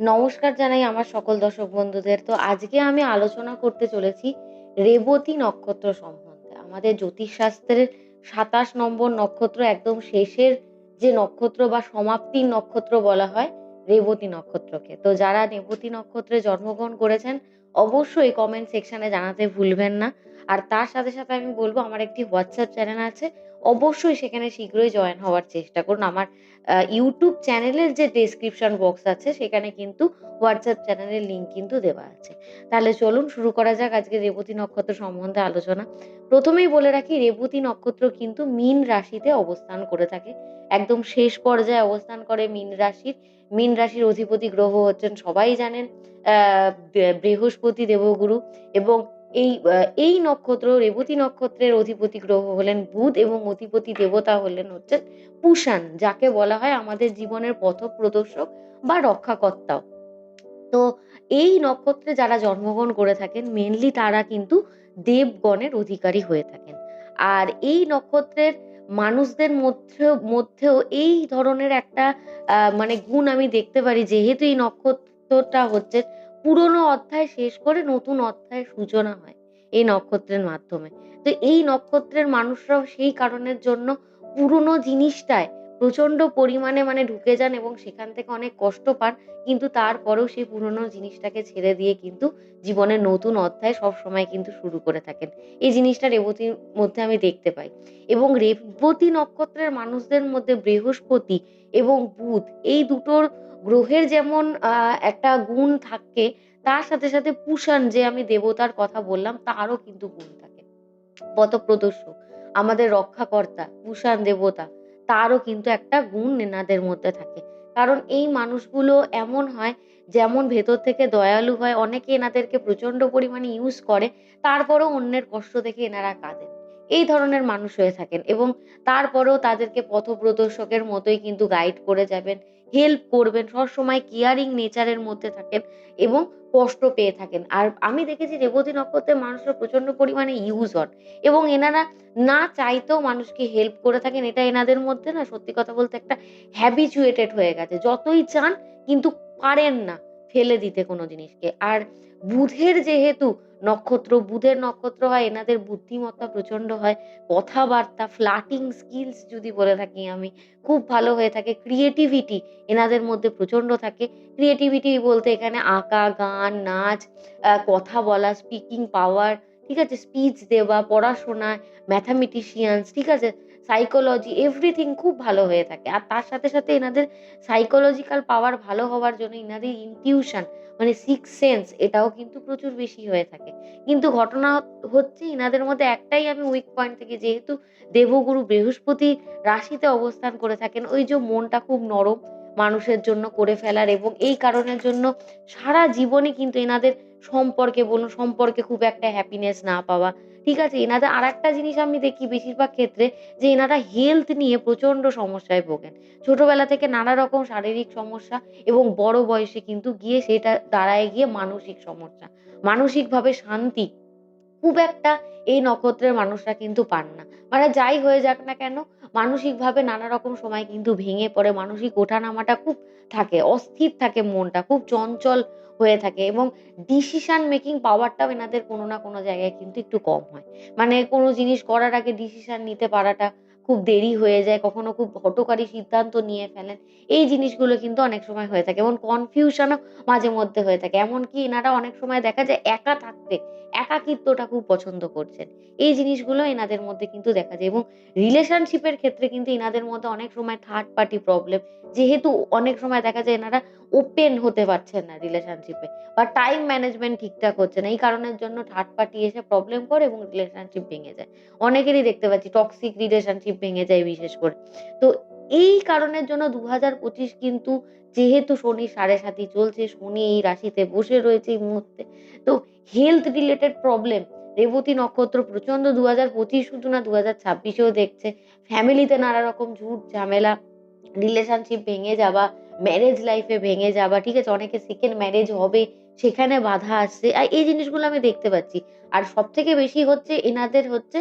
নমস্কার জানাই আমার সকল দর্শক বন্ধুদের। তো আজকে আমি আলোচনা করতে চলেছি রেবতী নক্ষত্র সম্বন্ধে। আমাদের জ্যোতিষশাস্ত্রের ২৭ নম্বর নক্ষত্র একদম শেষের যে নক্ষত্র বা সমাপ্তির নক্ষত্র বলা হয় রেবতী নক্ষত্রকে। তো যারা রেবতী নক্ষত্রে জন্মগ্রহণ করেছেন, অবশ্যই কমেন্ট সেকশনে জানাতে ভুলবেন না। আর তার সাথে, সাথে আমি বলব আমার একটি হোয়াটসঅ্যাপ চ্যানেল আছে। অবশ্যই সেখানে শীঘ্রই জয়েন হওয়ার চেষ্টা করুন। আমার ইউটিউব চ্যানেলের যে ডেসক্রিপশন বক্স আছে সেখানে কিন্তু হোয়াটসঅ্যাপ চ্যানেলের লিঙ্ক কিন্তু দেওয়া আছে। তাহলে চলুন শুরু করা যাক আজকে রেবতী নক্ষত্র সম্বন্ধে আলোচনা। প্রথমেই বলে রাখি রেবতী নক্ষত্র কিন্তু মীন রাশিতে অবস্থান করে থাকে। একদম শেষ পর্যায়ে অবস্থান করে মীন রাশির। মীন রাশির অধিপতি গ্রহ হচ্ছেন সবাই জানেন বৃহস্পতি দেবগুরু এবং এই এই নক্ষত্র রেবতী নক্ষত্রের অধিপতি গ্রহ হলেন বুধ এবং অধিপতি দেবতা হলেন হচ্ছেন পুষাণ, যাকে বলা হয় আমাদের জীবনের পথপ্রদর্শক বা রক্ষাকর্তাও। তো এই নক্ষত্রে যারা জন্মগ্রহণ করে থাকেন মেইনলি তারা কিন্তু দেবগণের অধিকারী হয়ে থাকেন। আর এই নক্ষত্রের মানুষদের মধ্যেও মধ্যেও এই ধরনের একটা মানে গুণ আমি দেখতে পারি, যেহেতু এই নক্ষত্রটা হচ্ছে পুরনো অধ্যায় শেষ করে নতুন অধ্যায়ের সূচনা হয় এই নক্ষত্রের মাধ্যমে। তো এই নক্ষত্রের মানুষরাও সেই কারণের জন্য পুরনো জিনিসটায় প্রচণ্ড পরিমাণে মানে ঢুকে যান এবং সেখান থেকে অনেক কষ্ট পান। কিন্তু তারপরেও সেই পুরনো জিনিসটাকে ছেড়ে দিয়ে কিন্তু জীবনের নতুন অধ্যায় সবসময় কিন্তু শুরু করে থাকেন। এই জিনিসটা রেবতীর মধ্যে আমি দেখতে পাই। এবং রেবতী নক্ষত্রের মানুষদের মধ্যে বৃহস্পতি এবং বুধ এই দুটোর গ্রহের যেমন একটা গুণ থাকে তার সাথে, সাথে পুষাণ যে আমি দেবতার কথা বললাম তারও কিন্তু গুণ থাকে। পথপ্রদর্শক, আমাদের রক্ষাকর্তা, পুষাণ দেবতা তারও কিন্তু একটা গুণ এনাদের মধ্যে থাকে। কারণ এই মানুষগুলো এমন হয় যেমন ভেতর থেকে দয়ালু হয় অনেকে এনাদেরকে প্রচণ্ড পরিমাণে ইউজ করে তারপরও অন্যের কষ্ট দেখে এনারা কাঁদেন। এই ধরনের মানুষ হয়ে থাকেন এবং তারপরেও তাদেরকে পথপ্রদর্শকের মতোই কিন্তু গাইড করে যাবেন, হেল্প করবেন, সবসময় কেয়ারিং নেচারের মধ্যে থাকেন এবং কষ্ট পেয়ে থাকেন। আর আমি দেখেছি রেবতী নক্ষত্রের মানুষরা প্রচণ্ড পরিমাণে ইউজ হন এবং এনারা না চাইতেও মানুষকে হেল্প করে থাকেন। এটা এনাদের মধ্যে না সত্যি কথা বলতে একটা হ্যাবিচুয়েটেড হয়ে গেছে। যতই চান কিন্তু পারেন না ফেলে দিতে কোনো জিনিসকে। আর বুধের যেহেতু নক্ষত্র, বুধের নক্ষত্র হয় এনাদের বুদ্ধিমত্তা প্রচণ্ড হয়। কথাবার্তা, ফ্লার্টিং স্কিলস যদি বলে থাকি আমি খুব ভালো হয়ে থাকে। ক্রিয়েটিভিটি এনাদের মধ্যে প্রচণ্ড থাকে। ক্রিয়েটিভিটি বলতে এখানে আঁকা, গান, নাচ, কথা বলা, স্পিকিং পাওয়ার, ঠিক আছে? স্পিচ দেওয়া, পড়াশোনা, ম্যাথামেটিশিয়ানস, ঠিক আছে? সাইকোলজি এভরিথিং খুব ভালো হয়ে থাকে। আর তার সাথে, সাথে এনাদের সাইকোলজিক্যাল পাওয়ার ভালো হওয়ার জন্য এনাদের ইনটিউশন মানে সিক্সথ সেন্স এটাও কিন্তু প্রচুর বেশি হয়ে থাকে। কিন্তু ঘটনা হচ্ছে এনাদের মধ্যে একটাই আমি উইক পয়েন্ট থেকে যেহেতু দেবগুরু বৃহস্পতি রাশিতে অবস্থান করে থাকেন ওই যে মনটা খুব নরম মানুষের জন্য করে ফেলার এবং এই কারণের জন্য সারা জীবনে কিন্তু এনাদের সম্পর্কে বলুন, সম্পর্কে খুব একটা হ্যাপিনেস না পাওয়া, ঠিক আছে? এনাদের আরেকটা জিনিস আমি দেখি বেশিরভাগ ক্ষেত্রে যে এনারা হেলথ নিয়ে প্রচণ্ড সমস্যায় ভোগেন। ছোটবেলা থেকে নানা রকম শারীরিক সমস্যা এবং বড় বয়সে কিন্তু গিয়ে সেটা দাঁড়ায় গিয়ে মানসিক সমস্যা। মানসিকভাবে শান্তি খুব একটা এই নক্ষত্রের মানুষরা কিন্তু পান না। মানে যাই হয়ে যাক না কেন মানসিকভাবে নানা রকম সময় কিন্তু ভেঙে পড়ে। মানসিক ওঠানামাটা খুব থাকে, অস্থির থাকে মনটা, খুব চঞ্চল হয়ে থাকে এবং ডিসিশন মেকিং পাওয়ারটাও এনাদের কোনো না কোনো জায়গায় কিন্তু একটু কম হয়। মানে কোনো জিনিস করার আগে ডিসিশন নিতে পারাটা খুব দেরি হয়ে যায়। কখনো খুব হটকারী সিদ্ধান্ত নিয়ে ফেলেন। এই জিনিসগুলো কিন্তু অনেক সময় হয়ে থাকে এবং কনফিউশনও মাঝে মধ্যে হয়ে থাকে। এমনকি এনারা অনেক সময় দেখা যায় একা থাকতে, একাকিত্বটা খুব পছন্দ করছেন। এই জিনিসগুলো এনাদের মধ্যে কিন্তু দেখা যায় এবং রিলেশনশিপের ক্ষেত্রে কিন্তু এনাদের মধ্যে অনেক সময় থার্ড পার্টি প্রবলেম যেহেতু অনেক সময় দেখা যায় এনারা ওপেন হতে পারছেন না রিলেশনশিপে বা টাইম ম্যানেজমেন্ট ঠিকঠাক হচ্ছে না। এই কারণের জন্য থার্ড পার্টি এসে প্রবলেম করে এবং রিলেশনশিপ ভেঙে যায়। অনেকেরই দেখতে পাচ্ছি টক্সিক রিলেশনশিপ ভেঙে যায় বিশেষ করে। তো এই কারণের জন্য ২০২৫ কিন্তু যেহেতু শনি সাড়ে সাতি চলছে, শনি এই রাশিতে বসে রয়েছে এই মুহূর্তে। তো হেলথ রিলেটেড প্রবলেম রেবতী নক্ষত্র প্রচণ্ড ২০২৫ শুধু না ২০২৬ ছাব্বিশেও দেখছে। ফ্যামিলিতে নানা রকম ঝুট ঝামেলা, রিলেশনশিপ ভেঙে যাওয়া, ম্যারেজ লাইফে ভেঙে যাওয়া, ঠিক আছে? অনেকে সেকেন্ড ম্যারেজ হবে সেখানে বাধা আসছে। আর এই জিনিসগুলো আমি দেখতে পাচ্ছি। আর সব থেকে বেশি হচ্ছে এনাদের হচ্ছে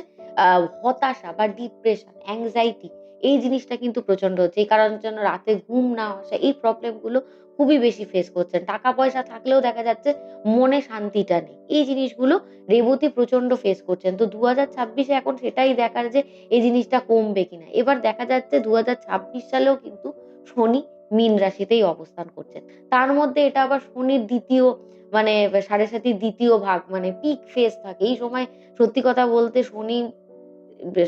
হতাশা বা ডিপ্রেশন, অ্যাংজাইটি এই জিনিসটা কিন্তু প্রচণ্ড হচ্ছে। এই কারণের জন্য রাতে ঘুম না আসা এই প্রবলেমগুলো খুবই বেশি ফেস করছেন। টাকা পয়সা থাকলেও দেখা যাচ্ছে মনে শান্তিটা নেই। এই জিনিসগুলো রেবতী প্রচণ্ড ফেস করছেন। তো ২০২৬ ছাব্বিশে এখন সেটাই দেখার যে এই জিনিসটা কমবে কিনা। এবার দেখা যাচ্ছে ২০২৬ সালেও কিন্তু শনি মীন রাশিতেই অবস্থান করছেন। তার মধ্যে এটা আবার শনির দ্বিতীয় মানে সাড়ে সাতির দ্বিতীয় ভাগ মানে পিক ফেজ থাকে। এই সময় সত্যি কথা বলতে শনি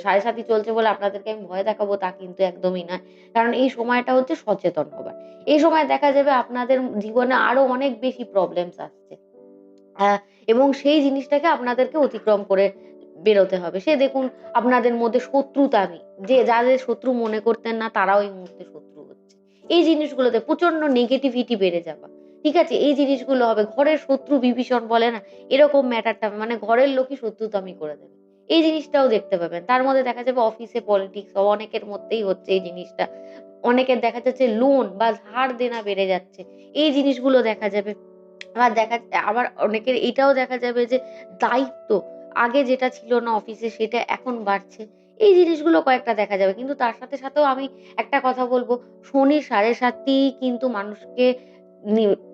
সাড়ে সাতি চলছে বলে আপনাদেরকে আমি ভয় দেখাবো তা কিন্তু একদমই নয়। কারণ এই সময়টা হচ্ছে সচেতন হবার। এই সময় দেখা যাবে আপনাদের জীবনে আরও অনেক বেশি প্রবলেমস আসছে। এবং সেই জিনিসটাকে আপনাদেরকে অতিক্রম করে বেরোতে হবে। সে দেখুন, আপনাদের মধ্যে শত্রুতামি যে, যাদের শত্রু মনে করতেন না, তারাও এই মুহূর্তে শত্রু। এই জিনিসগুলোতে প্রচণ্ড নেগেটিভিটি বেড়ে যাওয়া। ঠিক আছে? এই জিনিসগুলো হবে। ঘরের শত্রু বিভীষণ বলে না? এরকম ম্যাটারটা মানে ঘরের লোকই শত্রুতামি করে দেবে। এই জিনিসটাও দেখতে পাবেন। তার মধ্যে দেখা যাবে অফিসে পলিটিক্স অনেকের মধ্যেই হচ্ছে এই জিনিসটা। অনেকের দেখা যাচ্ছে লোন বা ধার দেনা বেড়ে যাচ্ছে। এই জিনিসগুলো দেখা যাবে। আবার দেখা, আবার অনেকের এটাও দেখা যাবে যে দায়িত্ব, আগে যেটা ছিল না অফিসে সেটা এখন বাড়ছে। এই জিনিসগুলো কয়েকটা দেখা যাবে। কিন্তু তার সাথে, সাথেও আমি একটা কথা বলব শনি সাড়ে সাতি কিন্তু মানুষকে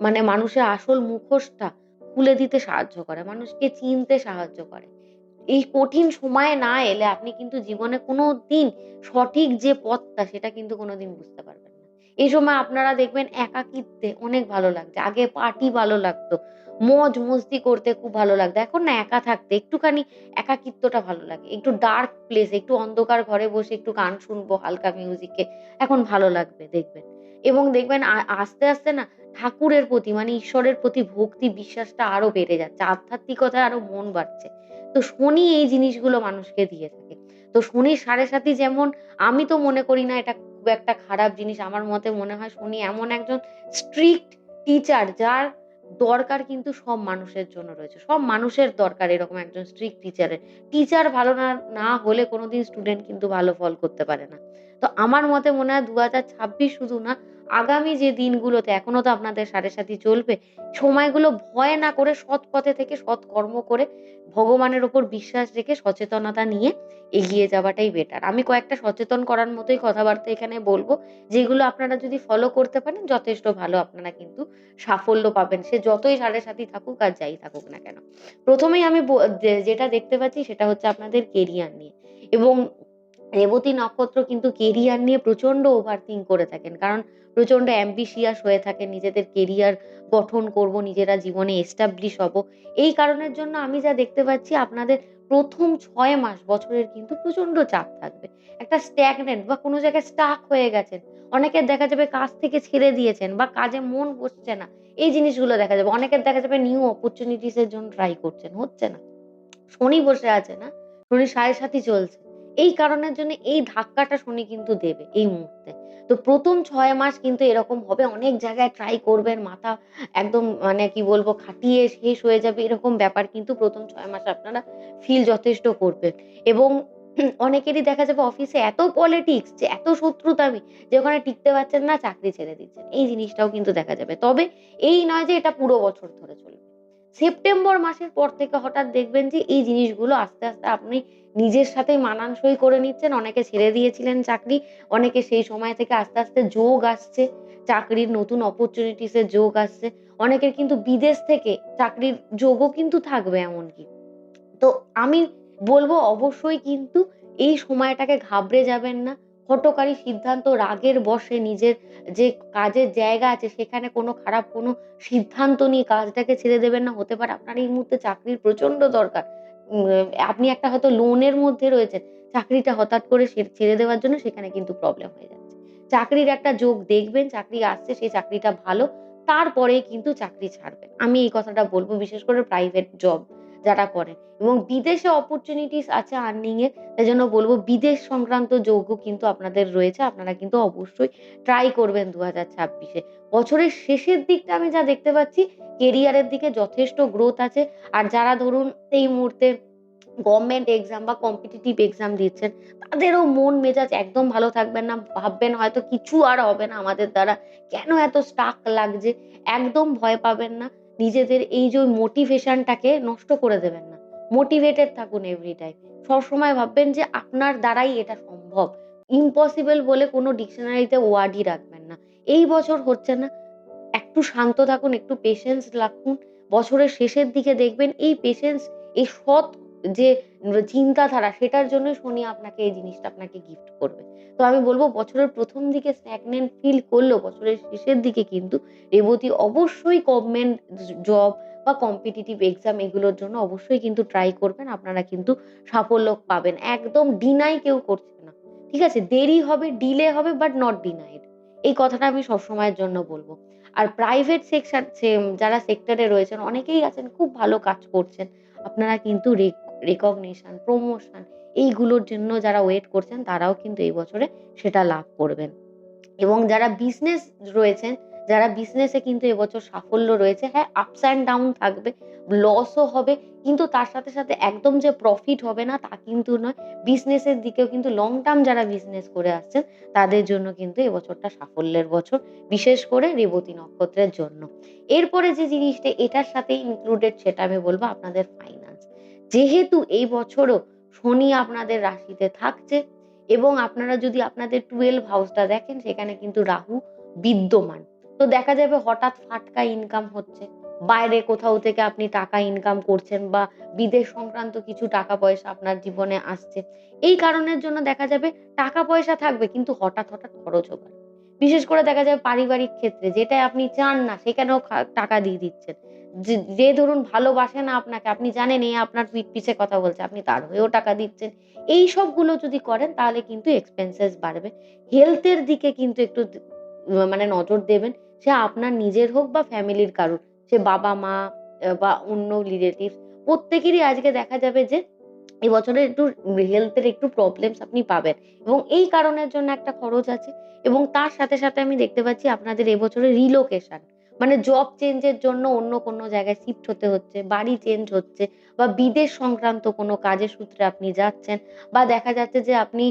মানে মানুষের আসল মুখোশটা খুলে দিতে সাহায্য করে। মানুষকে চিনতে সাহায্য করে। এই কঠিন সময়ে না এলে আপনি কিন্তু জীবনে কোনদিন সঠিক যে পথটা সেটা কিন্তু কোনদিন বুঝতে পারবেন। এই সময় আপনারা দেখবেন একাকিত্বে অনেক ভালো লাগছে। আগে পার্টি ভালো লাগতো। মজ-মস্তি করতে খুব ভালো লাগতো। এখন না একা থাকতে একটুখানি একাকিত্বটা ভালো লাগে। একটু ডার্ক প্লেস একটু অন্ধকার ঘরে বসে একটু গান শুনব হালকা মিউজিকে এখন ভালো লাগবে দেখবেন। এবং দেখবেন আস্তে, আস্তে না ঠাকুরের প্রতি মানে ঈশ্বরের প্রতি ভক্তি বিশ্বাসটা আরও বেড়ে যাচ্ছে। আধ্যাত্মিকতায় আরও মন বাড়ছে। তো শনি এই জিনিসগুলো মানুষকে দিয়ে থাকে। তো শনির সাড়ে সাতি যেমন আমি তো মনে করি না এটা একটা খারাপ জিনিস। আমার মতে মনে হয় উনি এমন একজন স্ট্রিক্ট টিচার যার দরকার কিন্তু সব মানুষের জন্য রয়েছে। সব মানুষের দরকার এরকম একজন স্ট্রিক্ট টিচারের। টিচার ভালো না, না হলে কোনোদিন স্টুডেন্ট কিন্তু ভালো ফল করতে পারে না। তো আমার মতে মনে হয় ২০২৬ শুধু না আগামী যে দিনগুলোতে এখনও তো আপনাদের সাড়ে সাতি চলবে। সময়গুলো ভয় না করে সৎ পথে থেকে সৎ কর্ম করে ভগবানের উপর বিশ্বাস রেখে সচেতনতা নিয়ে এগিয়ে যাওয়াটাই বেটার। আমি কয়েকটা সচেতন করার মতোই কথাবার্তা এখানে বলব, যেগুলো আপনারা যদি ফলো করতে পারেন, যথেষ্ট ভালো আপনারা কিন্তু সাফল্য পাবেন। সে যতই সাড়ে সাতি থাকুক আর যাই থাকুক না কেন। প্রথমেই আমি যেটা দেখতে পাচ্ছি সেটা হচ্ছে আপনাদের কেরিয়ার নিয়ে এবং রেবতী নক্ষত্র কিন্তু কেরিয়ার নিয়ে প্রচণ্ড ওভারথিংক করে থাকেন। কারণ প্রচণ্ড অ্যাম্বিশিয়াস হয়ে থাকেন নিজেদের কেরিয়ার গঠন করব, নিজেরা জীবনে এস্টাবলিশ হব। এই কারণের জন্য আমি যা দেখতে পাচ্ছি আপনাদের ১ম ৬ মাস বছরের কিন্তু প্রচণ্ড চাপ থাকবে। একটা স্ট্যাগনেন্ট বা কোনো জায়গায় স্টাক হয়ে গেছেন। অনেকের দেখা যাবে কাজ থেকে ছেড়ে দিয়েছেন বা কাজে মন বসছে না। এই জিনিসগুলো দেখা যাবে। অনেকের দেখা যাবে নিউ অপরচুনিটিস এর জন্য ট্রাই করছেন, হচ্ছে না। শনি বসে আছে না? শনি সাড়ে সাতি চলছে। এই কারণের জন্য এই ধাক্কাটা শনি কিন্তু দেবে এই মুহূর্তে। তো ১ম ৬ মাস কিন্তু এরকম হবে। অনেক জায়গায় ট্রাই করবেন। মাথা একদম মানে কি বলব, খাটিয়ে শেষ হয়ে যাবে এরকম ব্যাপার কিন্তু ১ম ৬ মাস আপনারা ফিল যথেষ্ট করবেন। এবং অনেকেরই দেখা যাবে অফিসে এত পলিটিক্স যে এত শত্রুতামি, যে ওখানে টিকতে পারছেন না, চাকরি ছেড়ে দিচ্ছেন। এই জিনিসটাও কিন্তু দেখা যাবে। তবে এই নয় যে এটা পুরো বছর ধরে চলবে। সেপ্টেম্বর মাসের পর থেকে হঠাৎ দেখবেন যে এই জিনিসগুলো আস্তে, আস্তে আপনি নিজের সাথেই মানানসই করে নিচ্ছেন। অনেকে ছেড়ে দিয়েছিলেন চাকরি। অনেকে সেই সময় থেকে আস্তে, আস্তে যোগ আসছে। চাকরির নতুন অপরচুনিটিস এর যোগ আসছে। অনেকের কিন্তু বিদেশ থেকে চাকরির যোগও কিন্তু থাকবে এমনকি। তো আমি বলব অবশ্যই কিন্তু এই সময়টাকে ঘাবড়ে যাবেন না। হঠকারী সিদ্ধান্ত রাগের বশে নিজের যে কাজের জায়গা আছে সেখানে কোনো খারাপ কোনো সিদ্ধান্ত নিয়ে কাজটাকে ছেড়ে দেবেন না। হতে পারে আপনার এই মুহূর্তে চাকরির প্রচণ্ড দরকার। আপনি একটা হয়তো লোনের মধ্যে রয়েছেন। চাকরিটা হঠাৎ করে ছেড়ে দেওয়ার জন্য সেখানে কিন্তু প্রবলেম হয়ে যাচ্ছে। চাকরির একটা যোগ দেখবেন, চাকরি আসছে সেই চাকরিটা ভালো। তারপরেই কিন্তু চাকরি ছাড়বেন। আমি এই কথাটা বলব বিশেষ করে প্রাইভেট জব যারা করেন এবং বিদেশে অপরচুনিটিস আছে আর্নিং এর। এজন্য বলব বিদেশ সংক্রান্ত যোগও কিন্তু আপনাদের রয়েছে। আপনারা কিন্তু অবশ্যই ট্রাই করবেন ২০২৬ এ। বছরের শেষের দিকটা আমি যা দেখতে পাচ্ছি কেরিয়ারের দিকে যথেষ্ট গ্রোথ আছে। আর যারা ধরুন এই মুহূর্তে গভর্নমেন্ট এক্সাম বা কম্পিটিটিভ এক্সাম দিচ্ছেন, তাদেরও মন মেজাজ একদম ভালো থাকবেন না। ভাববেন হয়তো কিছু আর হবে না আমাদের দ্বারা। কেন এত স্টাক লাগছে? একদম ভয় পাবেন না। নিজেদের এই যে মোটিভেশনটাকে নষ্ট করে দেবেন না। মোটিভেটেড থাকুন এভরি টাইম। সবসময় ভাববেন যে আপনার দ্বারাই এটা সম্ভব। ইম্পসিবল বলে কোনো ডিকশনারিতে ওয়ার্ডই রাখবেন না। এই বছর হচ্ছে না, একটু শান্ত থাকুন, একটু পেশেন্স রাখুন। বছরের শেষের দিকে দেখবেন এই পেশেন্স, এই সৎ যে চিন্তাধারা সেটার জন্যই শনি আপনাকে এই জিনিসটা আপনাকে গিফট করবে। তো আমি বলব বছরের প্রথম দিকে স্ট্যাগন্যান্ট ফিল করলেও বছরের শেষের দিকে কিন্তু রেবতী অবশ্যই গভর্নমেন্ট জব বা কম্পিটিটিভ এক্সাম এগুলোর জন্য অবশ্যই কিন্তু ট্রাই করবেন। আপনারা কিন্তু সাফল্য পাবেন। একদম ডিনাই কেউ করছে না। ঠিক আছে? দেরি হবে, ডিলে হবে বাট নট ডিনাইড। এই কথাটা আমি সবসময়ের জন্য বলব আর প্রাইভেট সেকশন যারা সেক্টরে রয়েছেন অনেকেই আছেন খুব ভালো কাজ করছেন। আপনারা কিন্তু রেকগনিশন, প্রমোশন এইগুলোর জন্য যারা ওয়েট করছেন তারাও কিন্তু এই বছরে সেটা লাভ করবেন। এবং যারা বিজনেস রয়েছেন, যারা বিজনেসে কিন্তু এবছর সাফল্য রয়েছে, হ্যাঁ আপস অ্যান্ড ডাউন থাকবে, লসও হবে কিন্তু তার সাথে, সাথে একদম যে প্রফিট হবে না তা কিন্তু নয়। বিজনেসের দিকেও কিন্তু লং টার্ম যারা বিজনেস করে আসছেন তাদের জন্য কিন্তু এবছরটা সাফল্যের বছর। বিশেষ করে রেবতী নক্ষত্রের জন্য। এরপরে যে জিনিসটা এটার সাথেই ইনক্লুডেড সেটা আমি বলব আপনাদের ফাইন্যান্স। যেহেতু এই বছরও শনি আপনাদের রাশিতে থাকছে এবং আপনারা যদি আপনাদের 12 হাউসটা দেখেন সেখানে কিন্তু রাহু বিদ্যমান। তো দেখা যাবে হঠাৎ ফাটকা ইনকাম হচ্ছে। বাইরে কোথাও থেকে আপনি টাকা ইনকাম করছেন বা বিদেশ সংক্রান্ত কিছু টাকা পয়সা আপনার জীবনে আসছে। এই কারণের জন্য দেখা যাবে টাকা পয়সা থাকবে কিন্তু হঠাৎ, হঠাৎ খরচ বাড়বে। বিশেষ করে দেখা যাবে পারিবারিক ক্ষেত্রে যেটা আপনি চান না সেখানেও টাকা দিয়ে দিচ্ছেন। যে ধরুন ভালোবাসে না আপনাকে, আপনি জানেন এ আপনার পিঠ পিছে কথা বলছে, আপনি তার হয়েও টাকা দিচ্ছেন। এইসবগুলো যদি করেন তাহলে কিন্তু এক্সপেন্সেস বাড়বে। হেলথ এর দিকে কিন্তু একটু মানে নজর দেবেন। সে আপনার নিজের হোক বা ফ্যামিলির কারোর। সে বাবা-মা বা অন্য রিলেটিভ প্রত্যেকেরই আজকে দেখা যাবে যে এবছরে একটু হেলথের একটু প্রবলেমস আপনি পাবেন এবং এই কারণের জন্য একটা খরচ আছে এবং তার সাথে, সাথে আমি দেখতে পাচ্ছি আপনাদের এবছরে রিলোকেশন মানে জব চেঞ্জ এর জন্য অন্য কোনো জায়গায় শিফট হতে হচ্ছে, বাড়ি চেঞ্জ হচ্ছে বা বিদেশ সংক্রান্ত কোনো কাজের সূত্রে আপনি যাচ্ছেন বা দেখা যাচ্ছে যে আপনি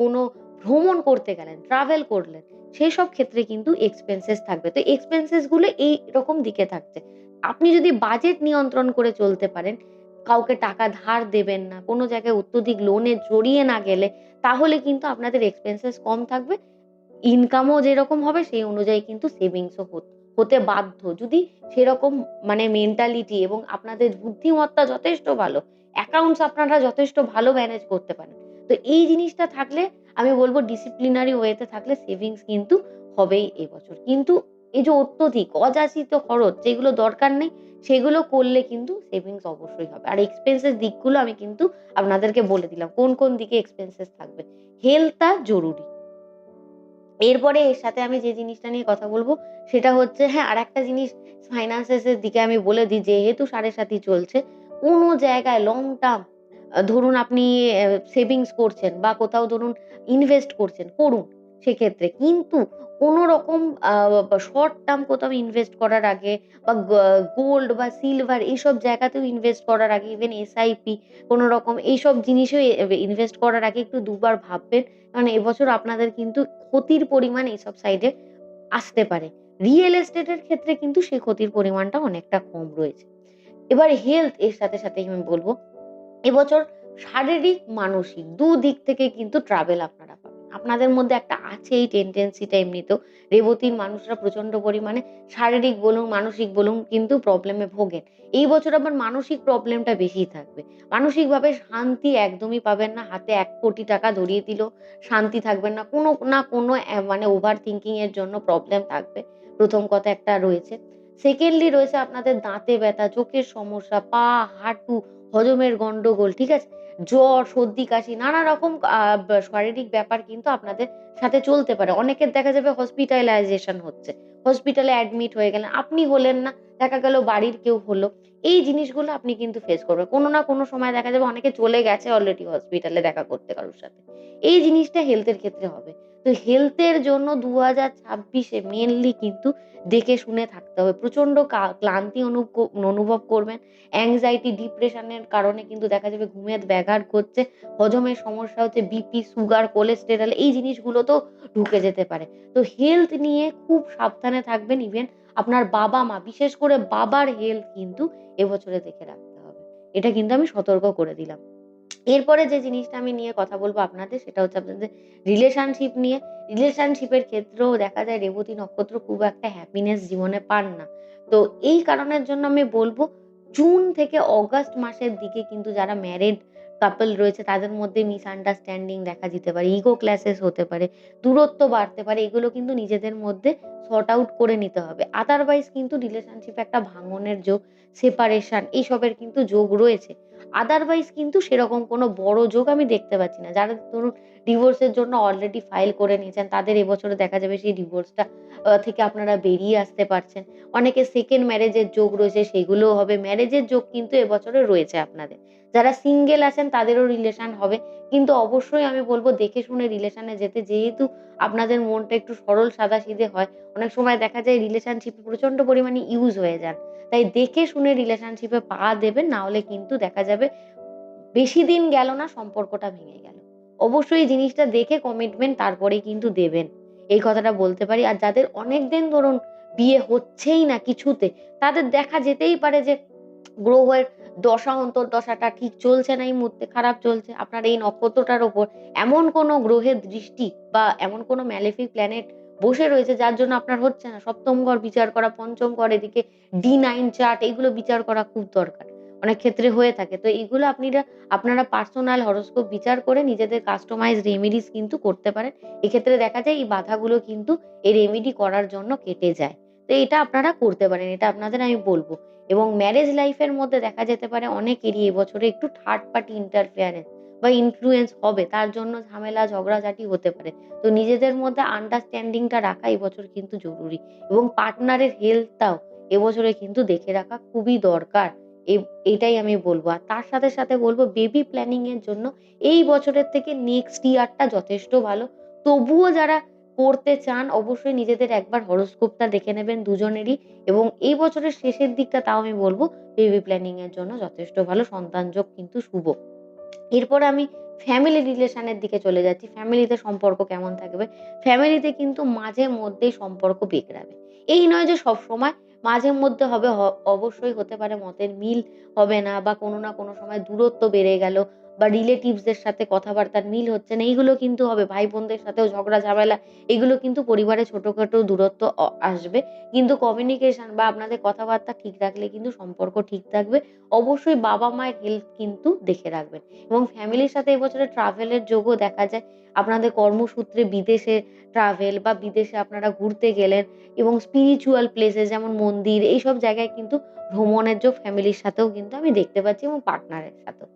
কোনো ভ্রমণ করতে গেলেন, ট্রাভেল করলেন। সেই সব ক্ষেত্রে কিন্তু এক্সপেন্সেস থাকবে। তো এক্সপেন্সেসগুলো এইরকম দিকে থাকছে। আপনি যদি বাজেট নিয়ন্ত্রণ করে চলতে পারেন, কাউকে টাকা ধার দেবেন না, কোনো জায়গায় অত্যধিক লোনে জড়িয়ে না গেলে তাহলে কিন্তু আপনাদের এক্সপেন্সেস কম থাকবে। ইনকামও যেরকম হবে সেই অনুযায়ী কিন্তু সেভিংসও হত বাধ্য। যদি সেরকম মানে মেন্টালিটি এবং আপনাদের বুদ্ধিমত্তা যথেষ্ট ভালো, অ্যাকাউন্টস আপনারা যথেষ্ট ভালো ম্যানেজ করতে পারেন। তো এই জিনিসটা থাকলে আমি বলব ডিসিপ্লিনারি ওয়েতে থাকলে সেভিংস কিন্তু হবেই এবছর। কিন্তু এই যে অত্যধিক অযাচিত খরচ যেগুলো দরকার নেই সেগুলো করলে কিন্তু সেভিংস অবশ্যই হবে। আর এক্সপেন্সেস দিকগুলো আমি কিন্তু আপনাদেরকে বলে দিলাম। কোন, কোন দিকে এক্সপেন্সেস থাকবে। হেলথটা জরুরি। এরপরে এর সাথে আমি যে জিনিসটা নিয়ে কথা বলব সেটা হচ্ছে হ্যাঁ, আর একটা জিনিস ফাইন্যান্সেসের দিকে আমি বলে দিই যেহেতু সাড়ে সাতি চলছে, কোনো জায়গায় লং টার্ম ধরুন আপনি সেভিংস করছেন বা কোথাও ধরুন ইনভেস্ট করছেন, করুন সেক্ষেত্রে। কিন্তু কোনো রকম আ বা শর্ট টার্ম কোথাও ইনভেস্ট করার আগে বা গোল্ড বা সিলভার এইসব জায়গাতেও ইনভেস্ট করার আগে ইভেন এসআইপি কোনো রকম এইসব জিনিসেও ইনভেস্ট করার আগে একটু দুবার ভাববেন। কারণ এবছর আপনাদের কিন্তু ক্ষতির পরিমাণ এইসব সাইডে আসতে পারে। রিয়েল এস্টেট এর ক্ষেত্রে কিন্তু সেই ক্ষতির পরিমাণটা অনেকটা কম রয়েছে। এবার হেলথ এর সাথে, সাথে আমি বলব এবছর শারীরিক, মানসিক দুদিক থেকে কিন্তু ট্রাভেল আপনারা পাবেন। আপনাদের মধ্যে একটা আছে এই টেনডেন্সিটা এমনিতেও। রেবতীর মানুষরা প্রচণ্ড পরিমাণে শারীরিক বলুন, মানসিক বলুন কিন্তু প্রবলেমে ভোগেন। এই বছর আবার মানসিক প্রবলেমটা বেশি থাকবে। মানসিকভাবে শান্তি একদমই পাবেন না। হাতে এক কোটি টাকা ধরিয়ে দিলেও শান্তি থাকবেন না। কোনো না কোনো মানে ওভার থিংকিং এর জন্য প্রবলেম থাকবে। প্রথম কথা একটা রয়েছে। সেকেন্ডলি রয়েছে আপনাদের দাঁতে ব্যথা, চোখের সমস্যা, পা, হাঁটু, হজমের গন্ডগোল, ঠিক আছে? জ্বর, সর্দি, কাশি নানা রকম শারীরিক ব্যাপার কিন্তু আপনাদের সাথে চলতে পারে। অনেকের দেখা যাবে হসপিটালাইজেশন হচ্ছে। হসপিটালে অ্যাডমিট হয়ে গেলেন। আপনি হলেন না, দেখা গেল বাড়ির কেউ হলো। এই জিনিসগুলো আপনি কিন্তু ফেস করবেন। কোনো না কোনো সময় দেখা যাবে অনেকে চলে গেছে অলরেডি হসপিটালে দেখা করতে কারোর সাথে। এই জিনিসটা হেলথের ক্ষেত্রে হবে। তো হেলথ এর জন্য ২০২৬ ছাব্বিশে মেইনলি কিন্তু দেখে শুনে থাকতে হবে। প্রচণ্ড ক্লান্তি অনুভ অনুভব করবেন। অ্যাংজাইটি, ডিপ্রেশন এর কারণে কিন্তু দেখা যাবে ঘুমের ব্যাঘাত ঘটছে। হজমের সমস্যা হচ্ছে, বিপি, সুগার, কোলেস্টেরল এই জিনিসগুলোতেও ঢুকে যেতে পারে। তো হেলথ নিয়ে খুব সাবধানে থাকবেন। ইভেন আপনার বাবা-মা বিশেষ করে বাবার হেলথ কিন্তু এবছরে দেখে রাখতে হবে। এটা কিন্তু আমি সতর্ক করে দিলাম। এরপরে যে জিনিসটা আমি নিয়ে কথা বলব আপনাদের সেটা হচ্ছে আপনাদের রিলেশনশিপ নিয়ে। রিলেশনশিপের ক্ষেত্রেও দেখা যায় রেবতী নক্ষত্র খুব একটা হ্যাপিনেস জীবনে পান না। তো এই কারণের জন্য আমি বলব জুন থেকে অগাস্ট মাসের দিকে কিন্তু যারা ম্যারিড কাপল রয়েছে তাদের মধ্যে মিসআন্ডারস্ট্যান্ডিং দেখা দিতে পারে, ইগো ক্লাসেস হতে পারে, দূরত্ব বাড়তে পারে। এগুলো কিন্তু নিজেদের মধ্যে সর্ট আউট করে নিতে হবে। আদারওয়াইজ কিন্তু রিলেশনশিপে একটা ভাঙনের যোগ, সেপারেশন এইসবের কিন্তু যোগ রয়েছে। আদারওয়াইজ কিন্তু সেরকম কোনো বড় যোগ আমি দেখতে পাচ্ছি না। যারা ধরুন ডিভোর্সের জন্য অলরেডি ফাইল করে নিয়েছেন তাদের এবছরে দেখা যাবে সেই ডিভোর্সটা থেকে আপনারা বেরিয়ে আসতে পারছেন। অনেকে সেকেন্ড ম্যারেজের যোগ রয়েছে, সেগুলোও হবে। ম্যারেজের যোগ কিন্তু এবছরে রয়েছে আপনাদের। যারা সিঙ্গেল আছেন, তাদেরও রিলেশন হবে। কিন্তু অবশ্যই আমি বলব, দেখে শুনে রিলেশনে যেতে। যেহেতু আপনাদের মনটা একটু সরল সাদা সাদাসিধে হয়। অনেক সময় দেখা যায় রিলেশনশিপ প্রচণ্ড পরিমাণে ইউজ হয়ে যান। তাই দেখে শুনে রিলেশনশিপে পা দেবেন। না হলে কিন্তু দেখা যাবে বেশি দিন গেল না, সম্পর্কটা ভেঙে গেল। অবশ্যই জিনিসটা দেখে কমিটমেন্ট তারপরেই কিন্তু দেবেন। এই কথাটা বলতে পারি। আর যাদের অনেক দিন ধরুন বিয়ে হচ্ছেই না কিছুতে, তাদের দেখা যেতেই পারে যে গ্রহের দশা অন্তর্দশাটা ঠিক চলছে না এই মুহূর্তে, খারাপ চলছে। আপনার এই নক্ষত্রটার ওপর এমন কোনো গ্রহের দৃষ্টি বা এমন কোনো ম্যালেফিক প্ল্যানেট বসে রয়েছে যার জন্য আপনার হচ্ছে না। সপ্তম ঘর বিচার করা, পঞ্চম ঘর এদিকে D9 চার্ট এগুলো বিচার করা খুব দরকার। অনেক ক্ষেত্রে হয়ে থাকে। তো এগুলো আপনিরা আপনারা পার্সোনাল হরোস্কোপ বিচার করে নিজেদের কাস্টমাইজ রেমেডিস কিন্তু করতে পারেন। এক্ষেত্রে দেখা যায় এই বাধাগুলো কিন্তু এই রেমেডি করার জন্য কেটে যায়। তো এটা আপনারা করতে পারেন। এটা আপনাদের আমি বলব এবং ম্যারেজ লাইফের মধ্যে দেখা যেতে পারে অনেকেরই এবছরে একটু থার্ড পার্টি ইন্টারফেয়ারেন্স বা ইনফ্লুয়েন্স হবে। তার জন্য ঝামেলা, ঝগড়াঝাটি হতে পারে। তো নিজেদের মধ্যে আন্ডারস্ট্যান্ডিং টা রাখা এবছর কিন্তু জরুরি। এবং পার্টনারের হেলথটাও এবছরে কিন্তু দেখে রাখা খুবই দরকার। এটাই আমি বলব আর তার সাথে, সাথে বলব বেবি প্ল্যানিং এর জন্য এই বছরের থেকে নেক্সট ইয়ারটা যথেষ্ট ভালো। তবুও যারা করতে চান অবশ্যই নিজেদের একবার হরোস্কোপটা দেখে নেবেন দুজনেরই। এবং এই বছরের শেষের দিকটা তাও আমি বলব বেবি প্ল্যানিং এর জন্য যথেষ্ট ভালো। সন্তান যোগ কিন্তু শুভ। এরপরে আমি ফ্যামিলি রিলেশনের দিকে চলে যাচ্ছি। ফ্যামিলিতে সম্পর্ক কেমন থাকবে? ফ্যামিলিতে কিন্তু মাঝে মধ্যেই সম্পর্ক বিগড়াবে। এই নয় যে সবসময়, মাঝে মধ্যে হবে অবশ্যই হতে পারে মতের মিল হবে না বা কোনো না কোনো সময় দূরত্ব বেড়ে গেল। বা রিলেটিভস দের সাথে কথাবার্তার মিল হচ্ছে না। এইগুলো কিন্তু হবে। ভাই-বোনদের সাথেও ঝগড়া, ঝামেলা, এগুলো কিন্তু পরিবারে ছোটখাটো দূরত্ব আসবে। কিন্তু কমিউনিকেশন বা আপনাদের কথাবার্তা ঠিক রাখলে কিন্তু সম্পর্ক ঠিক থাকবে। অবশ্যই বাবা-মায়ের হেলথ কিন্তু দেখে রাখবেন। এবং ফ্যামিলির সাথে এবছরে ট্রাভেল এর যোগও দেখা যায়। আপনাদের কর্মসূত্রে বিদেশে ট্রাভেল বা বিদেশে আপনারা ঘুরতে গেলেন এবং স্পিরিচুয়াল প্লেসেস যেমন মন্দির, এইসব জায়গায় কিন্তু ভ্রমণের যোগ ফ্যামিলির সাথেও কিন্তু আমি দেখতে পাচ্ছি এবং পার্টনারের সাথেও।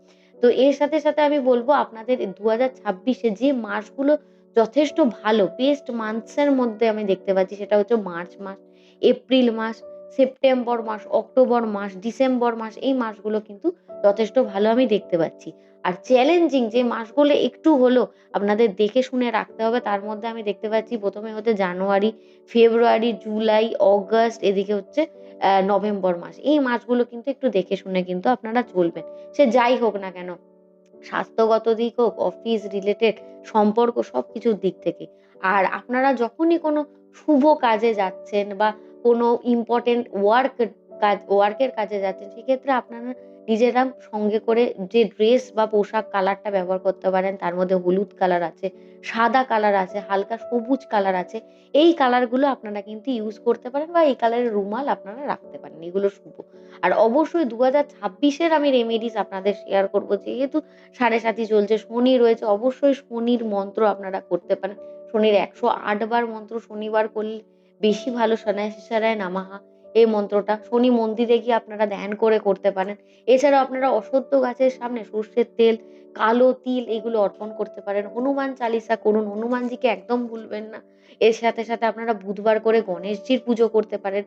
তো এর সাথে, সাথে আমি বলব আপনাদের দু হাজার ছাব্বিশে যে মাসগুলো যথেষ্ট ভালো বেস্ট মান্থসের মধ্যে আমি দেখতে পাচ্ছি সেটা হচ্ছে মার্চ মাস, এপ্রিল মাস, সেপ্টেম্বর মাস, অক্টোবর মাস, ডিসেম্বর মাস এই মাসগুলো কিন্তু যথেষ্ট ভালো আমি দেখতে পাচ্ছি। আর চ্যালেঞ্জিং যে মাসগুলো একটু হলেও আপনাদের দেখে শুনে রাখতে হবে তার মধ্যে আমি দেখতে পাচ্ছি ১ম এ হচ্ছে জানুয়ারি, ফেব্রুয়ারি, জুলাই, অগাস্ট এদিকে হচ্ছে নভেম্বর মাস। এই মাসগুলো কিন্তু একটু দেখে শুনে কিন্তু আপনারা চলবেন। সে যাই হোক না কেন, স্বাস্থ্যগত দিক হোক, অফিস রিলেটেড সম্পর্ক সব কিছুর দিক থেকে। আর আপনারা যখনই কোনো শুভ কাজে যাচ্ছেন বা কোনো ইম্পর্টেন্ট ওয়ার্ক কাজ ওয়ার্ক এর কাজে যাচ্ছেন সেক্ষেত্রে আপনারা নিজেরা সঙ্গে করে যে ড্রেস বা পোশাক কালারটা ব্যবহার করতে পারেন তার মধ্যে হলুদ কালার আছে, সাদা কালার আছে, হালকা সবুজ কালার আছে। এই কালারগুলো আপনারা কিন্তু ইউজ করতে পারেন বা এই কালারের রুমাল আপনারা রাখতে পারেন। এগুলো শুভ। আর অবশ্যই দু হাজার ছাব্বিশের আমি রেমেডিস আপনাদের শেয়ার করব যেহেতু সাড়ে সাতি চলছে, শনি রয়েছে অবশ্যই শনির মন্ত্র আপনারা করতে পারেন। শনির ১০৮ বার মন্ত্র শনিবার করলে বেশি ভালো শনৈঃশরায় নমঃ এই মন্ত্রটা শনি মন্দিরে গিয়ে আপনারা ধ্যান করে করতে পারেন। এছাড়াও আপনারা অশ্বত্থ গাছের সামনে সর্ষের তেল, কালো তিল এগুলো অর্পণ করতে পারেন। হনুমান চালিসা করুন। হনুমানজিকে একদম ভুলবেন না। এর সাথে, সাথে আপনারা বুধবার করে গণেশজির পুজো করতে পারেন।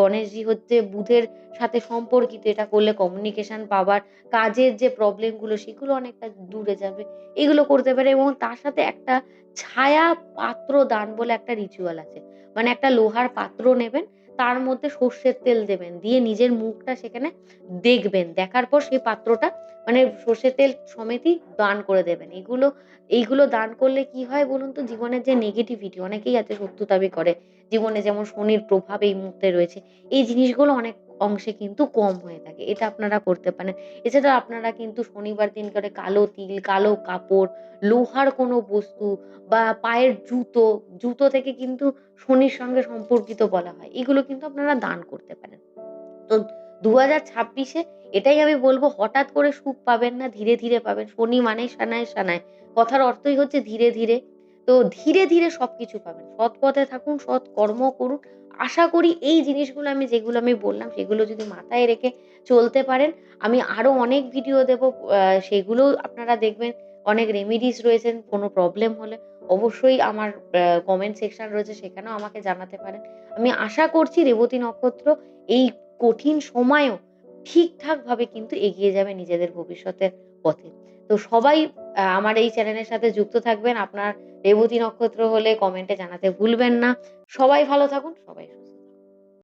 গণেশজি হচ্ছে বুধের সাথে সম্পর্কিত। এটা করলে কমিউনিকেশন পাওয়ার, কাজের যে প্রবলেমগুলো সেগুলো অনেকটা দূরে যাবে। এগুলো করতে পারে এবং তার সাথে একটা ছায়া পাত্র দান বলে একটা রিচুয়াল আছে। মানে একটা লোহার পাত্র নেবেন, তার মধ্যে সর্ষের তেল দেবেন। দিয়ে নিজের মুখটা সেখানে দেখবেন। দেখার পর সেই পাত্রটা মানে সর্ষের তেল সমেতই দান করে দেবেন। এগুলো এইগুলো দান করলে কি হয় বলুন তো? জীবনের যে নেগেটিভিটি অনেকেই আছে শত্রুতামি করে। জীবনে যেমন শনির প্রভাব এই মুহূর্তে রয়েছে। এই জিনিসগুলো অনেক অংশে কিন্তু কম হয়ে থাকে। এটা আপনারা করতে পারেন। এছাড়া আপনারা কিন্তু শনিবার দিন করে কালো তিল, কালো কাপড়, লোহার কোনো বস্তু বা পায়ের জুতো, জুতো থেকে কিন্তু শনির সঙ্গে সম্পর্কিত বলা হয়। এগুলো কিন্তু আপনারা দান করতে পারেন। তো দু হাজার ছাব্বিশে এটাই আমি বলব হঠাৎ করে সুখ পাবেন না, ধীরে, ধীরে পাবেন। শনি মানে সানায়, সানায়। কথার অর্থই হচ্ছে ধীরে, ধীরে। তো ধীরে, ধীরে সবকিছু পাবেন। সৎ পথে থাকুন, সৎ কর্ম করুন। আশা করি এই জিনিসগুলো আমি যেগুলো আমি বললাম সেগুলো যদি মাথায় রেখে চলতে পারেন, আমি আরও অনেক ভিডিও দেব আ সেগুলোও আপনারা দেখবেন। অনেক রেমেডিস রয়েছেন কোনো প্রবলেম হলে অবশ্যই আমার কমেন্ট সেকশন রয়েছে সেখানেও আমাকে জানাতে পারেন। আমি আশা করছি রেবতী নক্ষত্র এই কঠিন সময়েও ঠিকঠাকভাবে কিন্তু এগিয়ে যাবে নিজেদের ভবিষ্যতের পথে। তো সবাই আমার এই চ্যানেলের সাথে যুক্ত থাকবেন। আপনার রেবতী নক্ষত্র হলে কমেন্টে জানাতে ভুলবেন না। সবাই ভালো থাকুন, সবাই সুস্থ